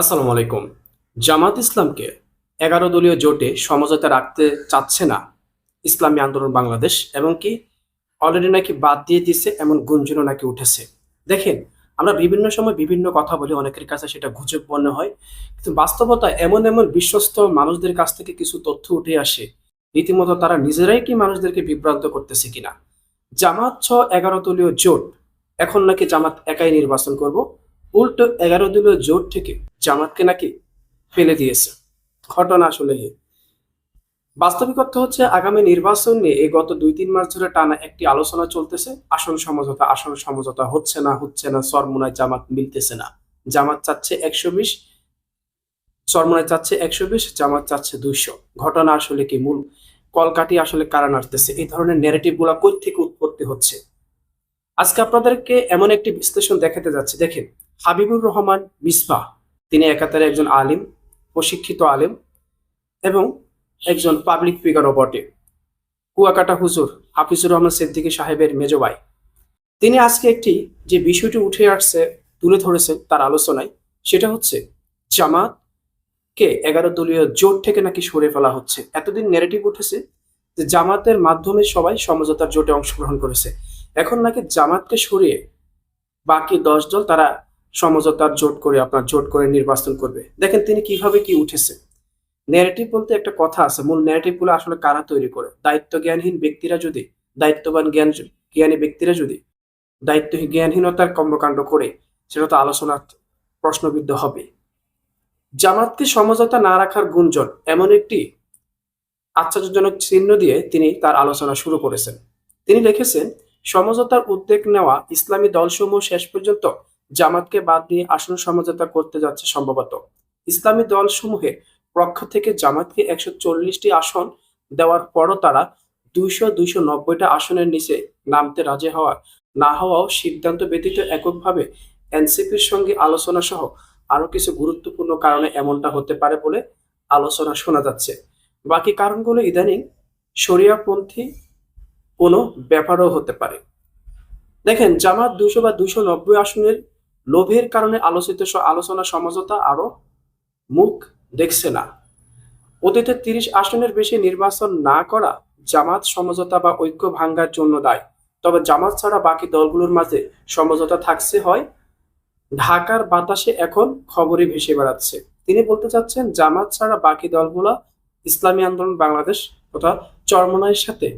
আসসালামু আলাইকুম। জামাত ইসলামকে এগারো দলীয় জোটে সমঝোতা রাখতে চাচ্ছে না ইসলামী আন্দোলন বাংলাদেশ, এবং কি অলরেডি নাকি বাদ দিয়ে দিছে, এমন গুঞ্জনও নাকি উঠেছে। দেখেন, আমরা বিভিন্ন সময় বিভিন্ন কথা বলি, অনেকের কাছে সেটা গুজব মনে হয়, কিন্তু বাস্তবতা এমন এমন বিশ্বস্ত মানুষদের কাছ থেকে কিছু তথ্য উঠে আসে, রীতিমতো তারা নিজেরাই কি মানুষদেরকে বিভ্রান্ত করতেছে কিনা? জামাত ছ এগারো দলীয় জোট, এখন নাকি জামাত একাই নির্বাচন করব উল্টো এগারো দলীয় জোট থেকে জামাতকে নাকি ফেলে দিয়েছে। ঘটনা আসলে। বাস্তবিক অর্থ হচ্ছে আগামী নির্বাচন নিয়ে এই গত দুই তিন মাস ধরে টানা একটি আলোচনা চলতেছে। আসন সমঝোতা আসন সমঝোতা হচ্ছে না হচ্ছে না, সরমুনায় জামাত মিলতেছে না। জামাত চাচ্ছে একশো বিশ, সরমুনায় চাচ্ছে একশো বিশ, জামাত চাচ্ছে দুইশো। ঘটনা আসলে কি মূল? কলকাটি আসলে কারা নাড়তেছে? এই ধরনের নেগেটিভগুলা কই থেকে উৎপত্তি হচ্ছে? আজকে আপনাদেরকে এমন একটি বিশ্লেষণ দেখাতে যাচ্ছে। দেখেন হাবিবুর রহমান মিসবাহ। তিনি একাত্তরে একজন আলিম, প্রশিক্ষিত আলিম এবং একজন পাবলিক ফিগারও বটে। কুয়াকাটা হুজুর হাফিজুর রহমান সিদ্দিকী সাহেবের মেজবাই তিনি আজকে একটি যে বিষয়টি উঠে আসছে, তুলে ধরেছেন তার আলোচনায়, সেটা হচ্ছে জামাত কে এগারো দলীয় জোট থেকে নাকি সরে ফেলা হচ্ছে। এতদিন নেগেটিভ উঠেছে যে জামাতের মাধ্যমে সবাই সমঝোতার জোটে অংশগ্রহণ করেছে। এখন নাকি জামাতকে সরিয়ে বাকি দশ দল তারা সমঝোতার জোট করে, আপনার জোট করে নির্বাচন করবে। দেখেন তিনি কীভাবে কি উঠেছে। ন্যারেটিভ বলতে একটা কথা আছে, মূল ন্যারেটিভগুলো আসলে কারা তৈরি করে? দায়িত্ব জ্ঞানহীন ব্যক্তিরা যদি, দায়িত্ববান জ্ঞান, জ্ঞানী ব্যক্তিরা যদি দায়িত্ব জ্ঞানহীনতার কর্মকাণ্ড করে, সেটা তো আলোচনার প্রশ্নবিদ্ধ হবে। জামাতকে সমঝোতা না রাখার গুঞ্জন এমন একটি আশ্চর্যজনক চিহ্ন দিয়ে তিনি তার আলোচনা শুরু করেছেন। তিনি লিখেছেন, সমঝোতার উদ্যোগ নেওয়া ইসলামী দলসমূহ শেষ পর্যন্ত জামাতকে বাদ দিয়ে আসন সমঝোতা করতে যাচ্ছে সম্ভবত। ইসলামী দলসমূহের পক্ষ থেকে জামাতকে একশো চল্লিশটি আসন দেওয়ার পরও তারা দুইশো দুইশো নব্বইটা আসনের নিচে নামতে রাজি হওয়া না হওয়াও সিদ্ধান্ত ব্যতীত এককভাবে এনসিপির সঙ্গে আলোচনা সহ আরও কিছু গুরুত্বপূর্ণ কারণে এমনটা হতে পারে বলে আলোচনা শোনা যাচ্ছে। বাকি কারণগুলো ইদানিং শরিয়াপন্থী কোনো ব্যাপারও হতে পারে। দেখেন, জামাত দুশো বা দুশো নব্বই আসনের লোভের কারণে আলোচিত আলোচনা সমঝোতা আরও মুখ দেখছে না। অতীতে তিরিশ আসনের বেশি নির্বাচন না করা জামাত সমঝোতা বা ঐক্য ভাঙ্গার জন্য দায়। তবে জামাত ছাড়া বাকি দলগুলোর মাঝে সমঝোতা থাকছে হয়। ঢাকার বাতাসে এখন খবরে ভেসে বেড়াচ্ছে। তিনি বলতে চাচ্ছেন, জামাত ছাড়া বাকি দলগুলো ইসলামী আন্দোলন বাংলাদেশ তথা চরমনায়ের সাথে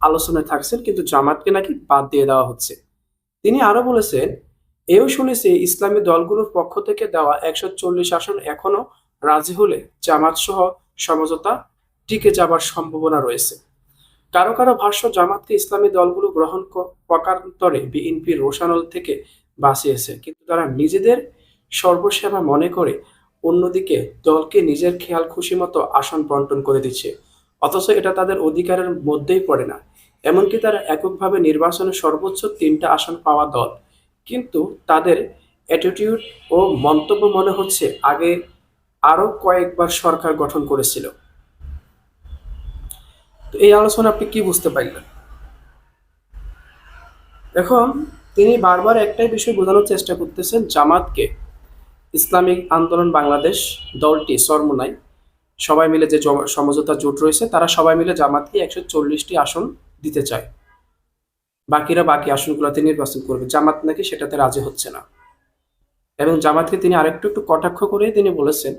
আলোচনায় থাকছেন, কিন্তু জামাতকে নাকি বাদ দিয়ে দেওয়া হচ্ছে। তিনি আরও বলেছেন এও শুনেছি ইসলামী দলগুলোর পক্ষ থেকে দেওয়া একশো চল্লিশ আসন এখনও রাজি হলে জামাত সহ সমঝোতা টিকে যাবার সম্ভাবনা রয়েছে। কারও কারও ভাষ্য, জামাতকে ইসলামী দলগুলো গ্রহণ পকান্তরে বিএনপির রোশানল থেকে বাঁচিয়েছে। কিন্তু তারা নিজেদের সর্বসেবা মনে করে অন্যদিকে দলকে নিজের খেয়াল খুশি মতো আসন বন্টন করে দিচ্ছে। অথচ এটা তাদের অধিকারের মধ্যেই পড়ে না। এমনকি তারা এককভাবে নির্বাচনে সর্বোচ্চ তিনটা আসন পাওয়া দল কিন্তু তাদের অ্যাটিটিউড ও মন্তব্য মনে হচ্ছে আগে আরও কয়েকবার সরকার গঠন করেছিল। তো এই আলোচনা আপনি কি বুঝতে পারলেন? এখন তিনি বারবার একটাই বিষয় বোঝানোর চেষ্টা করতেছেন, জামাতকে ইসলামিক আন্দোলন বাংলাদেশ দলটি সরমুনাই সবাই মিলে যে সমঝোতা জোট রয়েছে, তারা সবাই মিলে জামাতকে একশো চল্লিশটি আসন দিতে চায়। বাকিরা বাকি আসনগুলোতে নির্বাচন করবে। জামাত নাকি সেটাতে রাজি হচ্ছে না। এবং জামাতকে তিনি আরেকটু একটু কটাক্ষ করে তিনি বলেছেন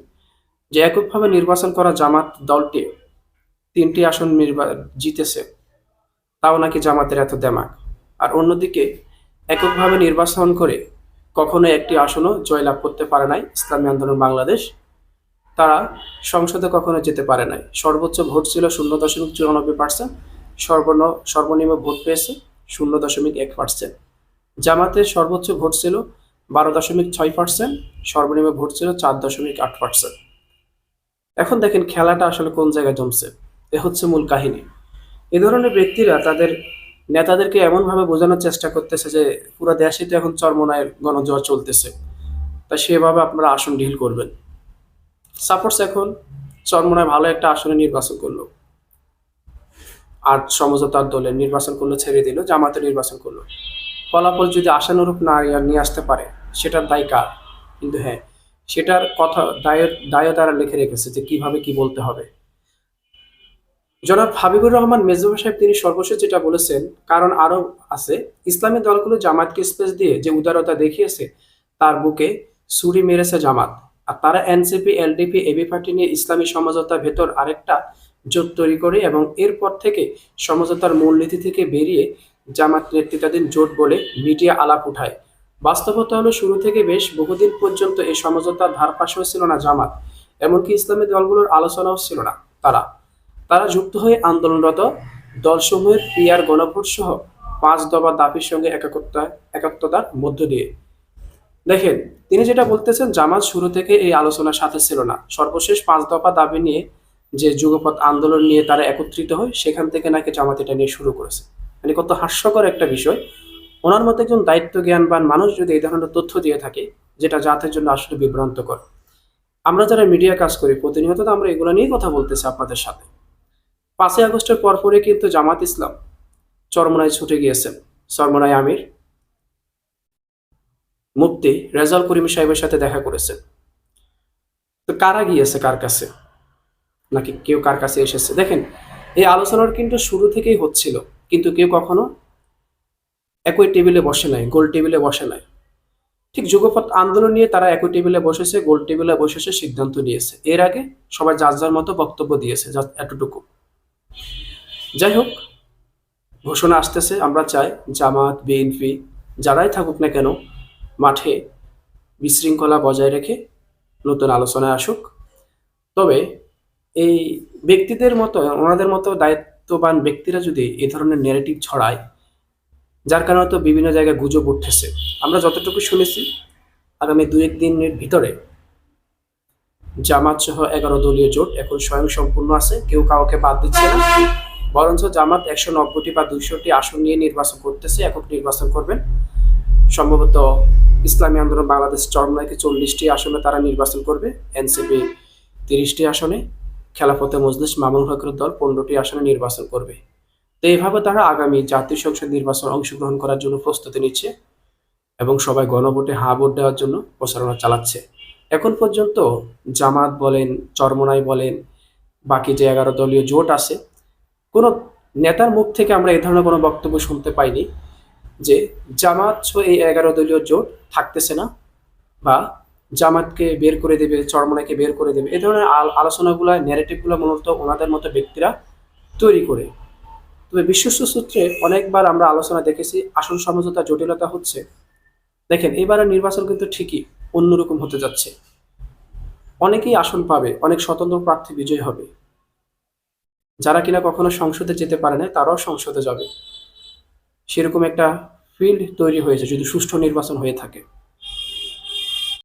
যে এককভাবে নির্বাচন করা জামাত দলটি তিনটি আসন জিতেছে, তাও নাকি জামাতের এত দেমাক। আর অন্যদিকে এককভাবে নির্বাচন করে কখনো একটি আসনও জয়লাভ করতে পারে নাই ইসলামী আন্দোলন বাংলাদেশ। তারা সংসদে কখনো যেতে পারে নাই। সর্বোচ্চ ভোট ছিল শূন্য দশমিক চুরানব্বই পার্সেন্ট। সর্বন সর্বনিম্ন ভোট পেয়েছে। শূন্য দশমিক এক পার্সেন্ট জামাতের সর্বোচ্চ ভোট ছিল বারো দশমিক ছয় পার্সেন্ট সর্বনিম্ন ভোট ছিল চার দশমিক আট পার্সেন্ট এখন দেখেন খেলাটা আসলে কোন জায়গায় জমছে, এ হচ্ছে মূল কাহিনী। এ ধরনের ব্যক্তিরা তাদের নেতাদেরকে এমনভাবে বোঝানোর চেষ্টা করতেছে যে পুরো দেশে তো এখন চরমনায়ের গণজোয়ার চলতেছে, তা সেভাবে আপনারা আসন ডিল করবেন। সাপোর্টস এখন চরমনায় ভালো একটা আসনে নির্বাচন করল। আর সমঝোতার দলের নির্বাচন করল, ছেড়ে দিল জামাতে নির্বাচন করল। ফলাফল যদি আশানুরূপ না নিয়ে আসতে পারে, সেটার দায় কার? কিন্তু হ্যাঁ সেটার কথা দায় দায় তারা লিখে রেখেছে যে কীভাবে কি বলতে হবে। জনাব হাবিবুর রহমান মেজবা সাহেব তিনি সর্বশেষ যেটা বলেছেন, কারণ আরও আছে, ইসলামী দলগুলো জামাতকে স্পেস দিয়ে যে উদারতা দেখিয়েছে, তার বুকে ছুরি মেরেছে জামাত। আর তারা এনসিপি এলডিপি এবি পার্টি নিয়ে ইসলামী সমাজতার ভেতর আরেকটা জোট তৈরি করে এবং এরপর থেকে সমঝোতার মূলনীতি থেকে বেরিয়ে জামাত নেতৃত্বাধীন জোট বলে মিডিয়া আলাপ উঠায়। বাস্তবতা হলো শুরু থেকে বেশ বহুদিন পর্যন্ত এই সমঝোতার ধারপাশেও ছিল না জামাত, এমনকি ইসলামী দলগুলোর আলোচনাও ছিল না তারা। তারা যুক্ত হয়ে আন্দোলনরত দলসমূহের পিয়ার গণভোট সহ পাঁচ দফা দাবির সঙ্গে একাত্মতা একাত্মতার মধ্য দিয়ে। দেখেন, তিনি যেটা বলতেছেন, জামাত শুরু থেকে এই আলোচনার সাথে ছিল না। সর্বশেষ পাঁচ দফা দাবি নিয়ে যে যুগপথ আন্দোলন নিয়ে তারা একত্রিত হয়, সেখান থেকে নাকি জামাত এটা নিয়ে শুরু করেছে। মানে কত হাস্যকর একটা বিষয়। ওনার মতো একজন দায়িত্ব জ্ঞানবান মানুষ যদি এই ধরনের তথ্য দিয়ে থাকে, যেটা জাতের জন্য আসলে বিভ্রান্তকর। আমরা যারা মিডিয়া কাজ করি, প্রতিনিয়ত তো আমরা এগুলো নিয়ে কথা বলতেছি আপনাদের সাথে। পাঁচই আগস্টের পরপরই কিন্তু জামাত ইসলাম চরমনায় ছুটে গিয়েছেন। চরমনায় আমির, মুফতি রেজাল করিম সাহেবের সাথে দেখা করেছেন। তো কারা গিয়েছে কার কাছে? নাকি কেউ কার কাছে এসেছে? দেখেন, এই আলোচনার কিন্তু শুরু থেকেই হচ্ছিল, কিন্তু কেউ কখনো একই টেবিলে বসে নাই, গোল টেবিলে বসে নাই। ঠিক যুগপৎ আন্দোলন নিয়ে তারা একই টেবিলে বসেছে, গোল টেবিলে বসেছে, সিদ্ধান্ত নিয়েছে। এর আগে সবাই যার যার মতো বক্তব্য দিয়েছে এতটুকু। যাই হোক, ঘোষণা আসতেছে, আমরা চাই জামাত, বিএনপি, যারাই থাকুক না কেন, মাঠে বিশৃঙ্খলা বজায় রেখে নতুন আলোচনায় আসুক। তবে এই ব্যক্তিদের মতো, ওনাদের মতো দায়িত্ববান ব্যক্তিরা যদি এ ধরনের নেগেটিভ ছড়ায়, যার কারণে তো বিভিন্ন জায়গায় গুজব উঠতেছে আমরা যতটুকু শুনেছি, আগামী দু এক দিনের ভিতরে জামাত সহ এগারো দলীয় জোট এখন স্বয়ং সম্পূর্ণ আছে, কেউ কাউকে বাদ দিচ্ছে না। বরঞ্চ জামাত একশো নব্বইটি বা দুইশোটি আসন নিয়ে নির্বাচন করতেছে, একক নির্বাচন করবেন। সম্ভবত ইসলামী আন্দোলন বাংলাদেশ চরমনাইকে চল্লিশটি আসনে তারা নির্বাচন করবে, এনসিপি তিরিশটি আসনে। খেলাফতে মজলিস মামুন হকের দল পনেরোটি আসনে নির্বাচন করবে। তো এইভাবে তারা আগামী জাতীয় সংসদ নির্বাচন অংশগ্রহণ করার জন্য প্রস্তুতি নিচ্ছে এবং সবাই গণভোটে হা ভোট দেওয়ার জন্য প্রচারণা চালাচ্ছে। এখন পর্যন্ত জামাত বলেন, চরমনাই বলেন, বাকি যে এগারো দলীয় জোট আছে, কোনো নেতার মুখ থেকে আমরা এই ধরনের কোনো বক্তব্য শুনতে পাইনি যে জামাত এই এগারো দলীয় জোট থাকতেছে না বা জামাতকে বের করে দেবে, চরমনাইকে বের করে দেবে। এ ধরনের আল- আলোচনাগুলো ন্যারেটিভগুলো মূলত ওনাদের মতো ব্যক্তিরা তৈরি করে। তবে বিশ্বস্ত সূত্রে অনেকবার আমরা আলোচনা দেখেছি আসল সমঝোতা জটিলতা হচ্ছে। দেখেন, এবারের নির্বাচন কিন্তু ঠিকই অন্যরকম হতে যাচ্ছে। অনেকেই আসন পাবে, অনেক স্বতন্ত্র প্রার্থী বিজয় হবে। যারা কিনা কখনো সংসদে যেতে পারে না, তারাও সংসদে যাবে। সেরকম একটা ফিল্ড তৈরি হয়েছে, যদি সুষ্ঠু নির্বাচন হয়ে থাকে।